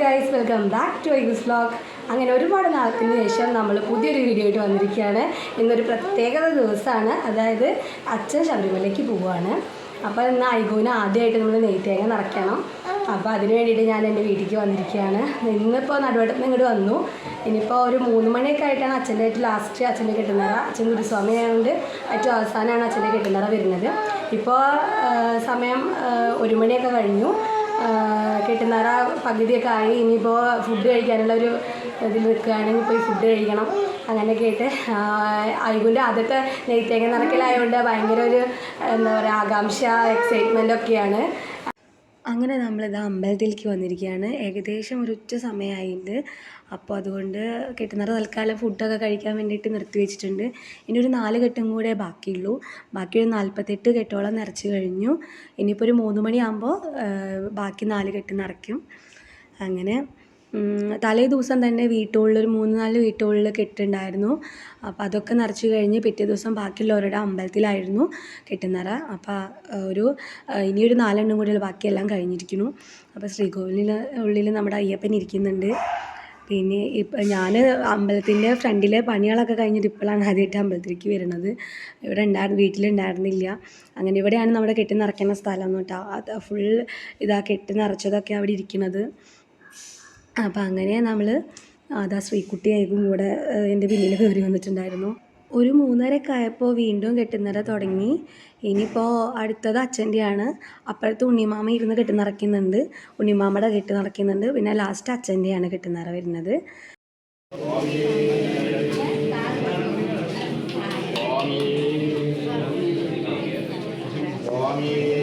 Guys welcome back to ഐഗസ് vlog അങ്ങനെ ഒരുപാട് നാളത്തിന് ശേഷം നമ്മൾ പുതിയൊരു വീഡിയോ ആയിട്ട് വന്നിരിക്കുകയാണ്. ഇന്നൊരു പ്രത്യേകത ദിവസമാണ്. അതായത് അച്ഛൻ ശബരിമലയ്ക്ക് പോവുകയാണ്. അപ്പോൾ ഇന്ന് ഐഗുവിന് ആദ്യമായിട്ട് നമ്മൾ നെയ്ത്തേങ്ങ നിറയ്ക്കണം. അപ്പോൾ അതിന് വേണ്ടിയിട്ട് ഞാൻ എന്റെ വീട്ടിലേക്ക് വന്നിരിക്കുകയാണ്. ഇന്നിപ്പോൾ നടുവട്ടത്ത് ഇങ്ങോട്ട് വന്നു. ഇനിയിപ്പോൾ ഒരു മൂന്ന് മണിയൊക്കെ ആയിട്ടാണ് അച്ഛന്റെ ആയിട്ട് ലാസ്റ്റ് അച്ഛന്റെ കെട്ടുന്നറ അച്ഛൻ ഗുരുസ്വാമി ആയതുകൊണ്ട് ഏറ്റവും അവസാനമാണ് അച്ഛന്റെ കെട്ടുന്നറ വരുന്നത്. ഇപ്പോൾ സമയം ഒരു മണിയൊക്കെ കഴിഞ്ഞു. കെട്ടുന്നറ പകുതിയൊക്കെ ആയി. ഇനിയിപ്പോൾ ഫുഡ് കഴിക്കാനുള്ള ഒരു ഇതിൽ നിൽക്കുകയാണെങ്കിൽ പോയി ഫുഡ് കഴിക്കണം. അങ്ങനെയൊക്കെ ആയിട്ട് അയ്യൂന്റെ ആദ്യത്തെ നെയ്ത്തേങ്ങ നിറക്കലായതുകൊണ്ട് ഭയങ്കര ഒരു എന്താ പറയുക ആകാംക്ഷ എക്സൈറ്റ്മെന്റ് ഒക്കെയാണ്. അങ്ങനെ നമ്മളിതാ അമ്പലത്തിലേക്ക് വന്നിരിക്കുകയാണ്. ഏകദേശം ഒരു ഉച്ച സമയമായിട്ടുണ്ട് അപ്പോൾ അതുകൊണ്ട് കെട്ടുന്നറ തൽക്കാലം ഫുഡൊക്കെ കഴിക്കാൻ വേണ്ടിയിട്ട് നിർത്തി വെച്ചിട്ടുണ്ട്. ഇനി ഒരു നാല് കെട്ടും കൂടെ ബാക്കിയുള്ളൂ. ബാക്കി ഒരു നാൽപ്പത്തെട്ട് കെട്ടോളം നിറച്ച് കഴിഞ്ഞു. ഇനിയിപ്പോൾ ഒരു മൂന്ന് മണിയാകുമ്പോൾ ബാക്കി നാല് കെട്ട് നിറയ്ക്കും. അങ്ങനെ. തലേ ദിവസം തന്നെ വീട്ടുകളിൽ ഒരു മൂന്ന് നാല് വീട്ടുകളിൽ കെട്ടുണ്ടായിരുന്നു. അപ്പോൾ അതൊക്കെ നിറച്ച് കഴിഞ്ഞ് പിറ്റേ ദിവസം ബാക്കിയുള്ളവരുടെ അമ്പലത്തിലായിരുന്നു കെട്ടുന്നറ. അപ്പോൾ ഒരു ഇനിയൊരു നാലെണ്ണം കൂടി ബാക്കിയെല്ലാം കഴിഞ്ഞിരിക്കുന്നു. അപ്പോൾ ശ്രീകോവിലിൽ ഉള്ളിൽ നമ്മുടെ അയ്യപ്പൻ ഇരിക്കുന്നുണ്ട്. പിന്നെ ഇപ്പം ഞാൻ അമ്പലത്തിന്റെ ഫ്രണ്ടിലെ പണികളൊക്കെ കഴിഞ്ഞിട്ട് ഇപ്പോഴാണ് ആദ്യമായിട്ട് അമ്പലത്തിലേക്ക് വരുന്നത്. ഇവിടെ ഉണ്ടായിരുന്നു വീട്ടിലുണ്ടായിരുന്നില്ല. അങ്ങനെ ഇവിടെയാണ് നമ്മുടെ കെട്ടി നിറയ്ക്കുന്ന സ്ഥലം കേട്ടോ അത് ഫുൾ ഇതാ കെട്ടി നിറച്ചതൊക്കെ അവിടെ ഇരിക്കുന്നത് അപ്പം അങ്ങനെ നമ്മൾ അതാ ശ്രീക്കുട്ടിയായിരിക്കും കൂടെ എന്റെ പിന്നിൽ കയറി വന്നിട്ടുണ്ടായിരുന്നു. ഒരു മൂന്നരയൊക്കെ ആയപ്പോൾ വീണ്ടും കെട്ടുന്നറ തുടങ്ങി. ഇനിയിപ്പോൾ അടുത്തത് അച്ഛന്റെയാണ് അപ്പോഴത്തെ ഉണ്ണിമാമ ഇരുന്ന് കെട്ടി നിറയ്ക്കുന്നുണ്ട് ഉണ്ണിമാമയുടെ കെട്ടി നിറയ്ക്കുന്നുണ്ട് പിന്നെ ലാസ്റ്റ് അച്ഛന്റെയാണ് കെട്ടുന്നറ വരുന്നത്. സ്വാമി.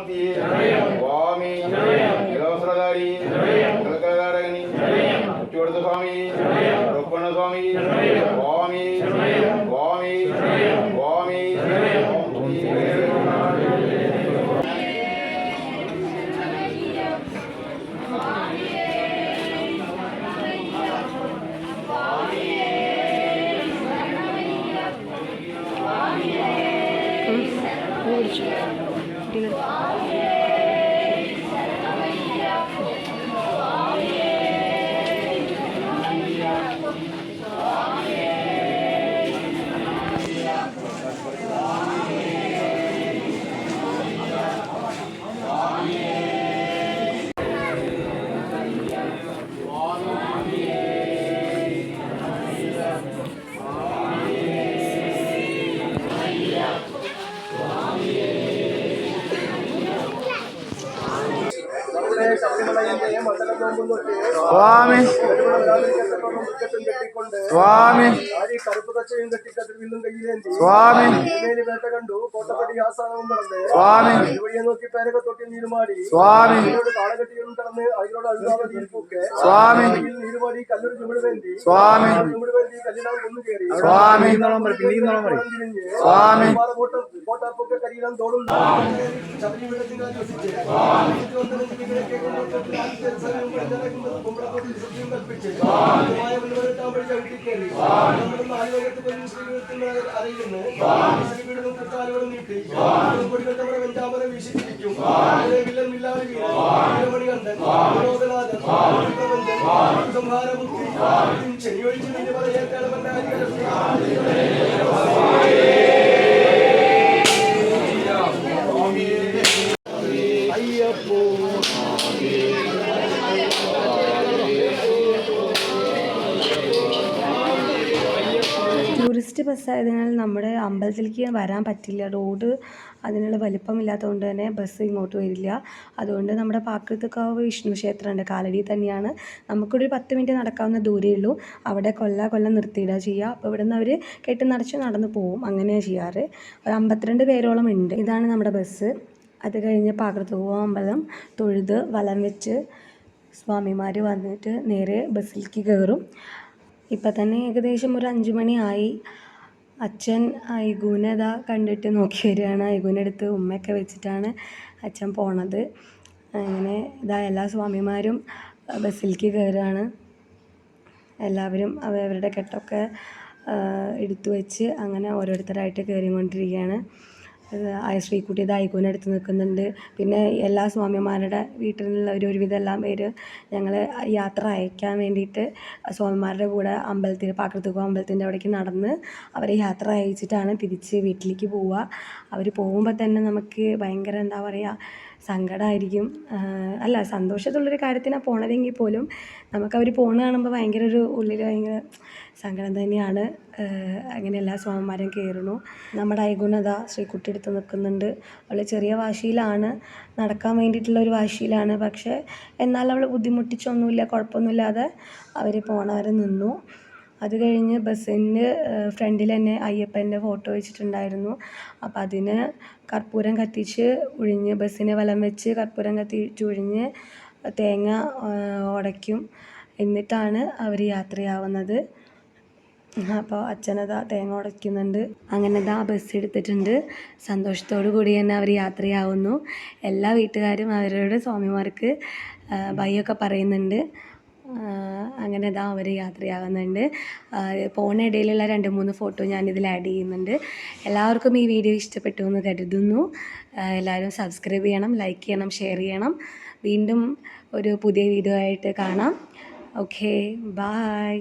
നന്ദമൂർത്തിയെ സ്വാമി നിലവസ്ത്രധാരി കലക്കലധാരകന് ചുവടുത്ത സ്വാമി രുക്മണ സ്വാമി സ്വാമി സ്വാമി സ്വാമി സ്വാമി സ്വാമി. വേട്ട കണ്ടു കോട്ടപ്പടി ആസാദവും കടന്ന്. സ്വാമി. ഇതുവഴിയെ നോക്കി പേരൊക്കെ തൊട്ടി നീരുമാടി സ്വാമി. അതിനോട് കാളകെട്ടിയും കടന്ന് അതിനോട് അഴുതാവതിയിൽ പൂക്കെ സ്വാമി. നീരുമാടി കല്ലൊരു ചുമട് വേണ്ടി സ്വാമി. ചുമട് വേണ്ടി കല്ലിനാൾ കൊന്നു കയറി. സ്വാമി. സ്വാമി. കോട്ടാപ്പൊക്കെ കരിയിലാൻ തോടും ശബരി വെള്ളത്തിനാൽ വസിച്ച് കുമ്പളത്തോട്ടിൽ സത്യം കൽപ്പിച്ച്. മുല്ലവരട്ടാമ്പഴി ചവിട്ടി കയറി നമ്മുടെ നാലുവകത്ത് പോയി ശ്രീകൃഷ്ണ അറിയുന്നു ശ്രീപീഠവും തൃക്കാലുകളും നീട്ടി നമ്മുടെ വെഞ്ചാമര വീശിച്ചിരിക്കും. വിനോദനാഥൻ പ്രപഞ്ചൻ. സംഹാരബുദ്ധി. ശനിയൊഴിച്ച് നിന്റെ പറയേക്കാളവന്റെ അയ്യപ്പോ. ബസ്സായതിനാൽ നമ്മുടെ അമ്പലത്തിലേക്ക് വരാൻ പറ്റില്ല. റോഡ് അതിനുള്ള വലിപ്പമില്ലാത്തതുകൊണ്ട് തന്നെ ബസ് ഇങ്ങോട്ട് വരില്ല. അതുകൊണ്ട് നമ്മുടെ പാക്കൃത്തുക്കാവ് വിഷ്ണു ക്ഷേത്രമുണ്ട്. കാലടി തന്നെയാണ്. നമുക്കൊരു പത്ത് മിനിറ്റ് നടക്കാവുന്ന ദൂരമേ ഉള്ളൂ. അവിടെ കൊല്ല കൊല്ലം നിർത്തിയിടുക ചെയ്യുക അപ്പോൾ ഇവിടെ നിന്ന് അവർ കെട്ടി നിറച്ച് നടന്ന് പോവും. അങ്ങനെയാണ് ചെയ്യാറ്. ഒരു അമ്പത്തിരണ്ട് പേരോളം ഉണ്ട്. ഇതാണ് നമ്മുടെ ബസ്. അത് കഴിഞ്ഞ് പാകത്തുകാവ് അമ്പലം തൊഴുത് വലം വെച്ച് സ്വാമിമാർ വന്നിട്ട് നേരെ ബസ്സിലേക്ക് കയറും. ഇപ്പം തന്നെ ഏകദേശം ഒരു അഞ്ച് മണിയായി അച്ഛൻ ഐഗൂനെ കണ്ടിട്ട് നോക്കി വരികയാണ്. ഐഗൂന്റെ അടുത്ത് ഉമ്മയൊക്കെ വെച്ചിട്ടാണ് അച്ഛൻ പോണത്. അങ്ങനെ ഇതാ എല്ലാ സ്വാമിമാരും ബസ്സിലേക്ക് കയറുകയാണ്. എല്ലാവരും അവരവരുടെ കെട്ടൊക്കെ എടുത്തു വെച്ച് അങ്ങനെ ഓരോരുത്തരായിട്ട് കയറിക്കൊണ്ടിരിക്കുകയാണ്. ശ്രീകുട്ടി ഇത് എടുത്ത് നിൽക്കുന്നുണ്ട്. പിന്നെ എല്ലാ സ്വാമിമാരുടെ വീട്ടിലുള്ള ഒരു ഒരുവിധം എല്ലാം പേര് ഞങ്ങൾ യാത്ര അയക്കാൻ വേണ്ടിയിട്ട് സ്വാമിമാരുടെ കൂടെ അമ്പലത്തിൽ പാക്കത്തുക്കോ അമ്പലത്തിന്റെ അവിടേക്ക് നടന്ന് അവരെ യാത്ര അയച്ചിട്ടാണ് തിരിച്ച് വീട്ടിലേക്ക് പോവുക. അവർ പോകുമ്പോൾ തന്നെ നമുക്ക് ഭയങ്കര എന്താ പറയുക സങ്കടമായിരിക്കും അല്ല സന്തോഷത്തുള്ളൊരു കാര്യത്തിനാണ് പോണതെങ്കിൽ പോലും നമുക്ക് അവർ പോണ കാണുമ്പോൾ ഭയങ്കര ഒരു ഉള്ളിൽ ഭയങ്കര സങ്കടം തന്നെയാണ്. അങ്ങനെ എല്ലാ സ്വാമിമാരും കയറുന്നു നമ്മുടെ ഐഗുണത ശ്രീകുട്ടി എടുത്ത് നിൽക്കുന്നുണ്ട്. അവൾ ചെറിയ വാശിയിലാണ്. നടക്കാൻ വേണ്ടിയിട്ടുള്ള ഒരു വാശിയിലാണ്. പക്ഷേ എന്നാൽ അവൾ ബുദ്ധിമുട്ടിച്ചൊന്നുമില്ല കുഴപ്പമൊന്നുമില്ലാതെ അവർ പോണവരെ നിന്നു. അത് കഴിഞ്ഞ് ബസ്സിന്റെ ഫ്രണ്ടിൽ തന്നെ അയ്യപ്പന്റെ ഫോട്ടോ വെച്ചിട്ടുണ്ടായിരുന്നു. അപ്പം അതിന് കർപ്പൂരം കത്തിച്ച് ഉഴിഞ്ഞ് ബസ്സിനെ വലം വെച്ച് കർപ്പൂരം കത്തിച്ച് ഉഴിഞ്ഞ് തേങ്ങ ഉടയ്ക്കും. എന്നിട്ടാണ് അവർ യാത്രയാവുന്നത്. അപ്പോൾ അച്ഛനതാ തേങ്ങ ഉടയ്ക്കുന്നുണ്ട്. അങ്ങനെ ദാ ബസ് എടുത്തിട്ടുണ്ട്. സന്തോഷത്തോടു കൂടി തന്നെ അവർ യാത്രയാവുന്നു. എല്ലാ വീട്ടുകാരും അവരോട് സ്വാമിമാർക്ക് ബൈയൊക്കെ പറയുന്നുണ്ട്. ആ, അങ്ങനെ ഇതാ അവർ യാത്രയാകുന്നുണ്ട്. പോണ ഇടയിലുള്ള രണ്ട് മൂന്ന് ഫോട്ടോ ഞാനിതിൽ ആഡ് ചെയ്യുന്നുണ്ട്. എല്ലാവർക്കും ഈ വീഡിയോ ഇഷ്ടപ്പെട്ടു എന്ന് കരുതുന്നു. എല്ലാവരും സബ്സ്ക്രൈബ് ചെയ്യണം ലൈക്ക് ചെയ്യണം ഷെയർ ചെയ്യണം. വീണ്ടും ഒരു പുതിയ വീഡിയോ ആയിട്ട് കാണാം. Okay bye